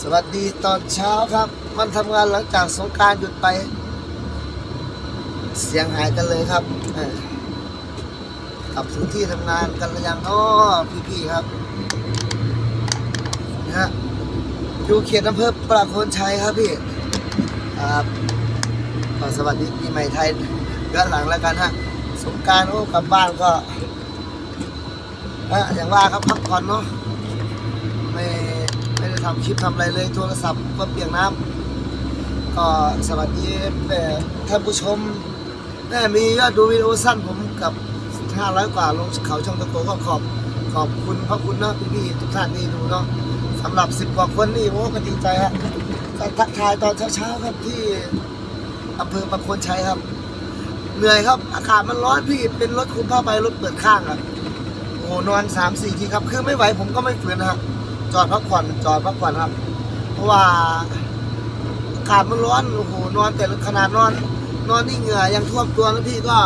สวัสดีตอนเช้าครับ มันทำงานหลังจากสงการหยุดไป เสียงหายกันเลยครับกลับถึงที่ทำงานกันหรือยังอ้อพี่ๆครับนะฮะอยู่เขตอำเภอประโคนชัยครับพี่ครับก็สวัสดีปีใหม่ไทยย้อนหลังแล้วกันฮะสงการโอ้กลับบ้านก็ฮะอย่างว่าครับพักผ่อนเนาะไม่ ทำคลิปทำอะไรเลยโทรศัพท์ก็เปียกน้ำก็สวัสดีเอ่ท่านผู้ชมแม่มียอดดูวิดีโอสั้นผมกับ 500 กว่าลงเขาช่องตะโกก็ขอบขอบคุณพระคุณเนาะพี่ๆทุกท่านที่ดูเนาะสำหรับ 10 กว่าคนนี่โอ้ก็ดีใจฮะก็ทักทายตอนเช้าๆครับที่อำเภอประโคนชัยครับ เหนื่อยครับ อากาศมันร้อนพี่เป็นรถคุมผ้าใบรถเปิดข้างอะโอ้โหนอนสามสี่ทีครับ คือไม่ไหวผมก็ไม่ฝืนนะครับ จอดพักผ่อนจอดพักผ่อนครับ เพราะว่าอากาศมันร้อนโอ้โหนอนแต่ขนาดนอน นอนนี่เหงื่อยังท่วมตัวแล้วพี่ก็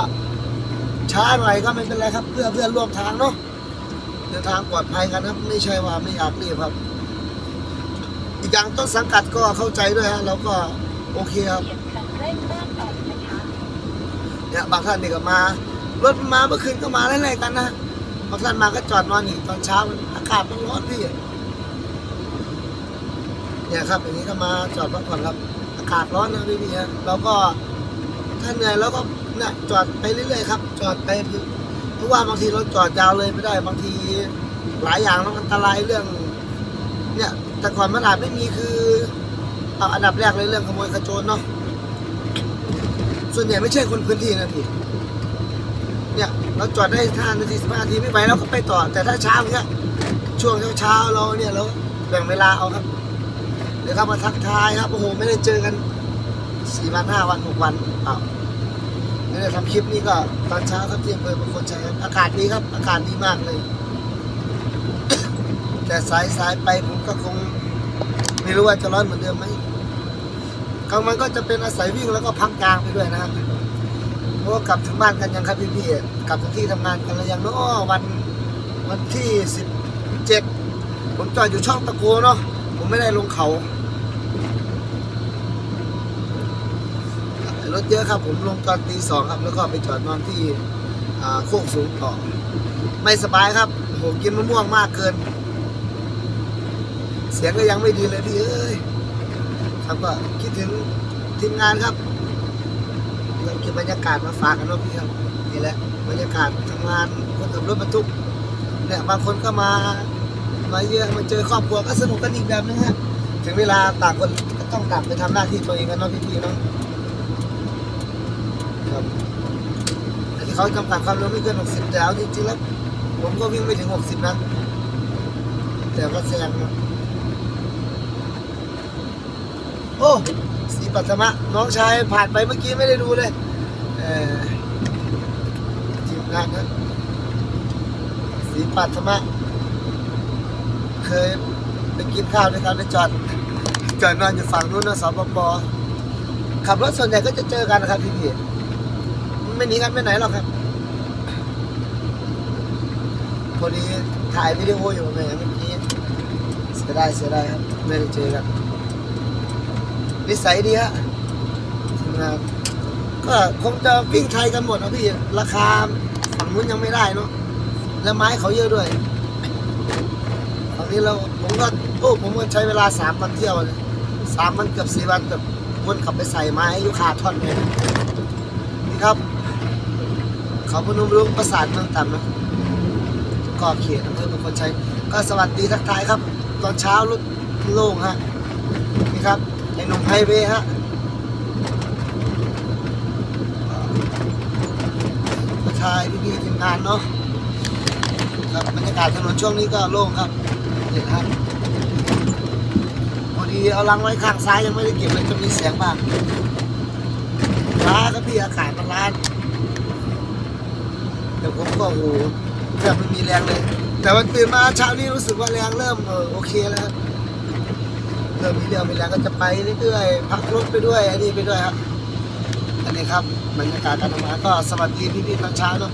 ช้าหน่อยก็ไม่เป็นไรครับ เพื่อเพื่อนร่วมทางเนาะเดินทางปลอดภัยกันครับ ไม่ใช่ว่าไม่อยากรีบครับ อีกอย่างต้นสังกัดก็เข้าใจด้วยฮะเราก็โอเคครับเนี่ยบางท่านนี่ก็มารถมาเมื่อคืนก็มาไล่ๆกันนะบางท่านมาก็จอดนอนอีกตอนเช้าอากาศมันร้อนพี่ เนี่ยครับอย่างนี้ก็มาจอดพักผ่อนครับ อากาศร้อนนะพี่ๆฮะเราก็ถ้าเหนื่อยเราก็นี่ยจอดไปเรื่อยๆครับ จอดไปเพราะว่าบางทีเราจอดยาวเลยไม่ได้ บางทีหลายอย่างมันอันตรายเรื่อง เนี่ย แต่ก่อนมันอาจไม่มีคือเอาอันดับแรกเลยเรื่องขโมยขโจรเนาะส่วนใหญ่ไม่ใช่คนพื้นที่นะพี่เนี่ยเราจอดได้ห้านาทีสิบห้านาทีไม่ไหวเราก็ไปต่อ แต่ถ้าเช้าเนี้ยช่วงเช้าๆเราเนี่ยเราแบ่งเวลาเอาครับ เดี๋ยวเข้ามาทักทายครับโอ้โหไม่ได้เจอกันสี่วันห้าวันหกวันเปล่าไม่ได้ทำคลิปนี้ก็ตอนเช้าครับที่อำเภอบางคนชัยครับอากาศดีครับอากาศดีมากเลย แต่สายสายไปผมก็คง ไม่รู้ว่าจะร้อนเหมือนเดิมไหมกลางวันก็จะเป็นอาศัยวิ่งแล้วก็พักกลางไปด้วยนะครับเพราะว่ากลับถึงบ้านกันยังครับพี่ๆกลับถึงที่ทำงานกันแล้วยังเนาะวันวันที่สิบเจ็ดผมจอดอยู่ช่องตะโกเนาะผมไม่ได้ลงเขา รถเยอะครับ ผมลงตอนตีสองครับ แล้วก็ไปจอดนอนที่โคกสูงต่อ ไม่สบายครับผมกินมะม่วงมากเกิน เสียงก็ยังไม่ดีเลยพี่เอ้ยครับก็คิดถึงทีมงานครับเราเก็บบรรยากาศมาฝากกันเนาะพี่ครับนี่แหละบรรยากาศทำงานคนขับรถบรรทุกเนี่ยบางคนก็มามาเยอะมาเจอครอบครัวก็สนุกกันอีกแบบนึงฮะถึงเวลาต่างคนก็ต้องต่างไปทำหน้าที่ตัวเองกันเนาะพี่ๆเนาะ ครับอันนี้เขาจำกัดความเร็วไม่เกิน 60 แต่เอาจริงๆแล้วผมก็วิ่งไม่ถึง 60 นะ แต่ก็แซงนะโอ้สีปัทมะน้องชายผ่านไปเมื่อกี้ไม่ได้ดูเลยเออทีมงานนะสีปัทมะเคยไปกินข้าวด้วยกันไปจอดจอดนอนอยู่ฝั่งนู้นนะสปปขับรถส่วนใหญ่ก็จะเจอกันนะครับพี่พี่ ไม่หนีกันไปไหนหรอกครับ พอดีถ่ายวิดีโออยู่แหมเมื่อกี้เสียดายเสียดายครับไม่ได้เจอกันนิสัยดีฮะทำงานก็คงจะวิ่งไทยกันหมดนะพี่ ราคาฝั่งนู้นยังไม่ได้เนาะแล้วไม้เขาเยอะด้วยฝั่งนี้เราผมก็โอ้ผมก็ใช้เวลาสามวันเที่ยวเลยสามวันเกือบสี่วันแต่วนขับไปใส่ไม้อยุคาท่อนเลยนี่ครับ เขาพนมรุ้งประสาทเมืองต่ำนะก็เขตอำเภอเป็นคนใช้ก็สวัสดีทักทายครับ ตอนเช้ารถโล่งฮะนี่ครับไอ้หนุ่มไฮเวย์ฮะมาทายพี่ๆทีมงานเนาะครับบรรยากาศถนนช่วงนี้ก็โล่งครับเห็นครับพอดีเอาลังไว้ข้างซ้ายยังไม่ได้เก็บเลยจะมีเสียงบ้างร้าครับพี่อากาศมันร้าน เดี๋ยวผมก็โอ้โหแทบไม่มีแรงเลย แต่วันตื่นมาเช้านี้รู้สึกว่าแรงเริ่มเออโอเคแล้วครับเริ่มมีเรื่องมีแรงก็จะไปเรื่อยๆพักรถไปด้วยอันนี้ไปด้วยครับอันนี้ครับบรรยากาศการทำงานก็สวัสดีพี่ๆตอนเช้าเนาะ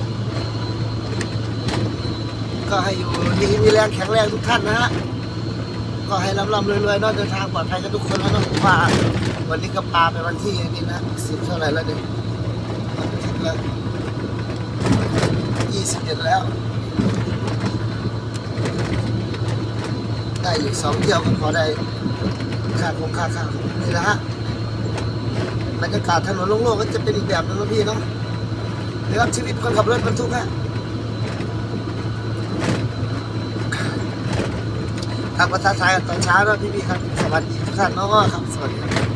ก็ให้อยู่ดีมีแรงแข็งแรงทุกท่านนะฮะก็ให้ร่ำร่ำรวยๆนาะเดินทางปลอดภัยกันทุกคนแล้วนาะผมว่าวันนี้ก็ปาไปวันที่นี่นะสิบเท่าไหร่แล้วเนี่ยวันอาทิต ยี่สิบเอ็ดแล้ว ได้อยู่สองเที่ยวก็พอได้ค่าคงค่าข้าวนี่แหละฮะบรรยากาศถนนโล่งๆก็จะเป็นอีกแบบนึงนะพี่เนาะเรื่องชีวิตคนขับรถบรรทุกฮะทางประทัดทยตอนเช้าเนาะพี่ๆครับสวัสดีทุกท่านเนาะครับสวัสดีครับ